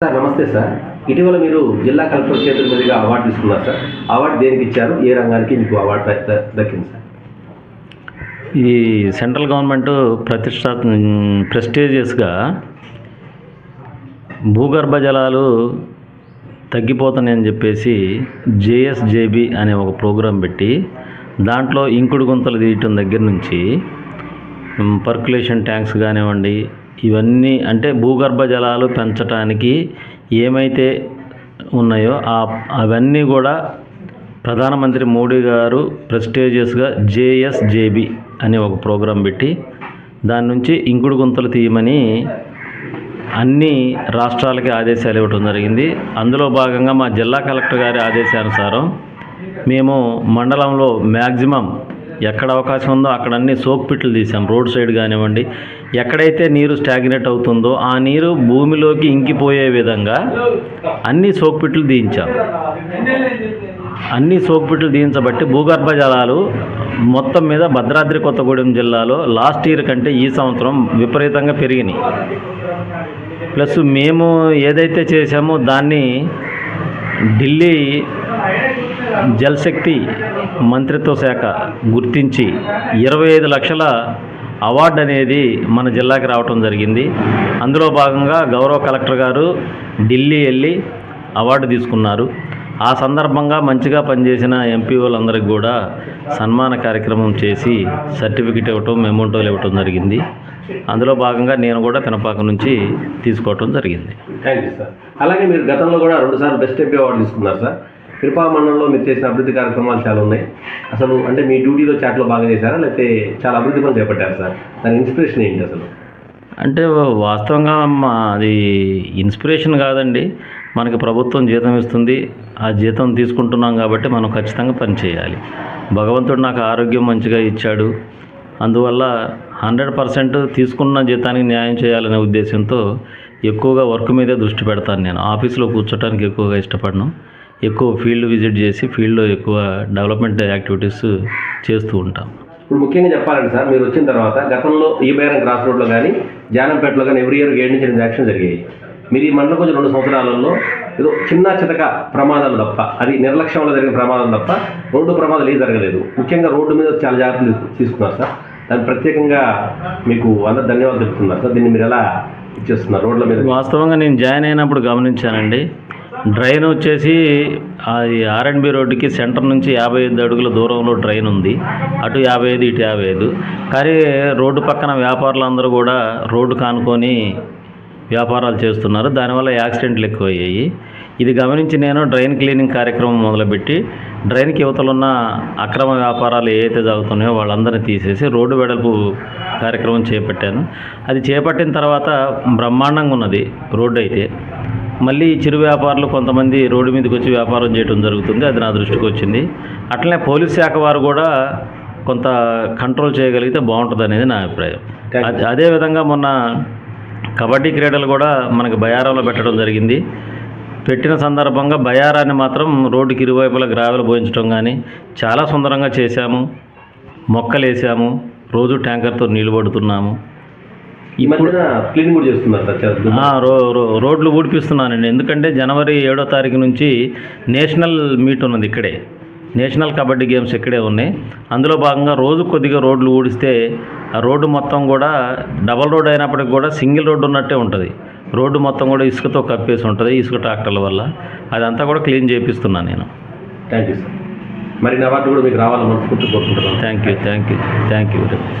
Sir నమస్తే sir. ఇటీవల మీరు జిల్లా కలెక్టర్ చేతుల మీదుగా అవార్డు తీసుకున్నారు సార్. అవార్డు దేనికి ఇచ్చారు? ఏ రంగానికి మీకు అవార్డు దక్కింది సార్? ఈ సెంట్రల్ గవర్నమెంట్ ప్రతిష్టా ప్రెస్టీజియస్గా భూగర్భ జలాలు తగ్గిపోతున్నాయని చెప్పేసి జేఎస్జేబి అనే ఒక ప్రోగ్రాం పెట్టి దాంట్లో ఇంకుడు గుంతలు తీయటం దగ్గర నుంచి పర్కులేషన్ ట్యాంక్స్ కానివ్వండి ఇవన్నీ అంటే భూగర్భ జలాలు పెంచడానికి ఏమైతే ఉన్నాయో అవన్నీ కూడా ప్రధానమంత్రి మోడీ గారు ప్రెస్టేజియస్గా జేఎస్జేబి అనే ఒక ప్రోగ్రాం పెట్టి దాని నుంచి ఇంకుడు గుంతలు తీయమని అన్ని రాష్ట్రాలకి ఆదేశాలు ఇవ్వటం జరిగింది. అందులో భాగంగా మా జిల్లా కలెక్టర్ గారి ఆదేశానుసారం మేము మండలంలో మ్యాక్సిమం ఎక్కడ అవకాశం ఉందో అక్కడ అన్ని సోక్ పిట్లు తీసాం రోడ్ సైడ్ కానివ్వండి ఎక్కడైతే నీరు స్టాగ్నేట్ అవుతుందో ఆ నీరు భూమిలోకి ఇంకిపోయే విధంగా అన్ని సోక్ పిట్లు తీయించాం. అన్ని సోక్పిట్లు దీయించబట్టి భూగర్భ జలాలు మొత్తం మీద భద్రాద్రి కొత్తగూడెం జిల్లాలో లాస్ట్ ఇయర్ కంటే ఈ సంవత్సరం విపరీతంగా పెరిగినాయి. ప్లస్ మేము ఏదైతే చేశామో దాన్ని ఢిల్లీ జలశక్తి మంత్రిత్వ శాఖ గుర్తించి ఇరవై ఐదు లక్షల అవార్డు అనేది మన జిల్లాకి రావటం జరిగింది. అందులో భాగంగా గౌరవ కలెక్టర్ గారు ఢిల్లీ వెళ్ళి అవార్డు తీసుకున్నారు. ఆ సందర్భంగా మంచిగా పనిచేసిన ఎంపీఓలందరికీ కూడా సన్మాన కార్యక్రమం చేసి సర్టిఫికెట్ ఇవ్వటం మెమోంటోలు ఇవ్వటం జరిగింది. అందులో భాగంగా నేను కూడా పినపాక నుంచి తీసుకోవటం జరిగింది. Thank you sir. అలాగే మీరు గతంలో కూడా రెండుసార్లు బెస్ట్ ఎంపీ అవార్డు తీసుకున్నారు సార్. కృపా మండలంలో మీరు చేసిన అభివృద్ధి కార్యక్రమాలు చాలా ఉన్నాయి. అసలు అంటే మీ డ్యూటీలో చాట్లో బాగా చేశారా? లేకపోతే చాలా అభివృద్ధి పనులు చేపట్టారు సార్? దాని ఇన్స్పిరేషన్ ఏంటి అసలు? అంటే వాస్తవంగా మా అది ఇన్స్పిరేషన్ కాదండి. మనకి ప్రభుత్వం జీతం ఇస్తుంది. ఆ జీతం తీసుకుంటున్నాం కాబట్టి మనం ఖచ్చితంగా పని చేయాలి. భగవంతుడు నాకు ఆరోగ్యం మంచిగా ఇచ్చాడు. అందువల్ల హండ్రెడ్ పర్సెంట్ తీసుకున్న జీతానికి న్యాయం చేయాలనే ఉద్దేశంతో ఎక్కువగా వర్క్ మీదే దృష్టి పెడతాను నేను. ఆఫీస్లో కూర్చోటానికి ఎక్కువగా ఇష్టపడను. ఎక్కువ ఫీల్డ్ విజిట్ చేసి ఫీల్డ్లో ఎక్కువ డెవలప్మెంట్ యాక్టివిటీస్ చేస్తూ ఉంటాను ఇప్పుడు ముఖ్యంగా చెప్పాలంటే సార్ మీరు వచ్చిన తర్వాత గతంలో ఈ బైరం క్రాస్ రోడ్లో కానీ జానంపేటలో కానీ ఎవ్రీ ఇయర్ ఏడు నుంచి ఎనిమిది యాక్షన్ జరిగాయి. మీరు ఈ మండలం కొంచెం రెండు సంవత్సరాలలో ఏదో చిన్న చితక ప్రమాదాలు తప్ప అది నిర్లక్ష్యం వల్ల జరిగిన ప్రమాదం తప్ప రోడ్డు ప్రమాదాలు ఏది జరగలేదు. ముఖ్యంగా రోడ్డు మీద చాలా జాగ్రత్తలు తీసుకు- తీసుకున్నారు సార్. దాన్ని ప్రత్యేకంగా మీకు అందరు ధన్యవాదాలు చెప్తున్నారు సార్. దీన్ని మీరు ఎలా ఇచ్చేస్తున్నారు రోడ్ల మీద? వాస్తవంగా నేను జాయిన్ అయినప్పుడు గమనించానండి. డ్రైన్ వచ్చేసి అది ఆర్ఎండ్బి రోడ్డుకి సెంటర్ నుంచి యాభై ఐదు అడుగుల దూరంలో డ్రైన్ ఉంది. అటు యాభై ఐదు ఇటు యాభై ఐదు. కానీ రోడ్డు పక్కన వ్యాపారులందరూ కూడా రోడ్డు కానుకొని వ్యాపారాలు చేస్తున్నారు. దానివల్ల యాక్సిడెంట్లు ఎక్కువయ్యాయి. ఇది గమనించి నేను డ్రైన్ క్లీనింగ్ కార్యక్రమం మొదలుపెట్టి డ్రైన్కి యువతలున్న అక్రమ వ్యాపారాలు ఏవైతే జరుగుతున్నాయో వాళ్ళందరినీ తీసేసి రోడ్డు వెడల్పు కార్యక్రమం చేపట్టాను. అది చేపట్టిన తర్వాత బ్రహ్మాండంగా ఉన్నది రోడ్డు అయితే. మళ్ళీ చిరు వ్యాపారులు కొంతమంది రోడ్డు మీదకి వచ్చి వ్యాపారం చేయడం జరుగుతుంది. అది నా దృష్టికి వచ్చింది. అట్లనే పోలీస్ శాఖ వారు కూడా కొంత కంట్రోల్ చేయగలిగితే బాగుంటుంది అనేది నా అభిప్రాయం. అదేవిధంగా మొన్న కబడ్డీ క్రీడలు కూడా మనకి బయారంలో పెట్టడం జరిగింది. పెట్టిన సందర్భంగా బయారాన్ని మాత్రం రోడ్డుకి ఇరువైపులా గ్రావెలు పోయించడం కానీ చాలా సుందరంగా చేశాము. మొక్కలు వేసాము రోజు ట్యాంకర్తో నీళ్ళు పడుతున్నాము. రోడ్లు ఊడిపిస్తున్నానండి. ఎందుకంటే జనవరి ఏడో తారీఖు నుంచి నేషనల్ మీట్ ఉన్నది ఇక్కడే. నేషనల్ కబడ్డీ గేమ్స్ ఇక్కడే ఉన్నాయి. అందులో భాగంగా రోజు కొద్దిగా రోడ్లు ఊడిస్తే ఆ రోడ్డు మొత్తం కూడా డబల్ రోడ్ అయినప్పటికి కూడా సింగిల్ రోడ్డు ఉన్నట్టే ఉంటుంది. రోడ్డు మొత్తం కూడా ఇసుకతో కప్పేసి ఉంటుంది ఇసుక ట్రాక్టర్ల వల్ల. అదంతా కూడా క్లీన్ చేపిస్తున్నాను నేను. Thank you sir. మరి నా అవార్డు కూడా మీకు రావాలని మనస్ఫూర్తి కోరుకుంటున్నాను. Thank you thank you thank you very much.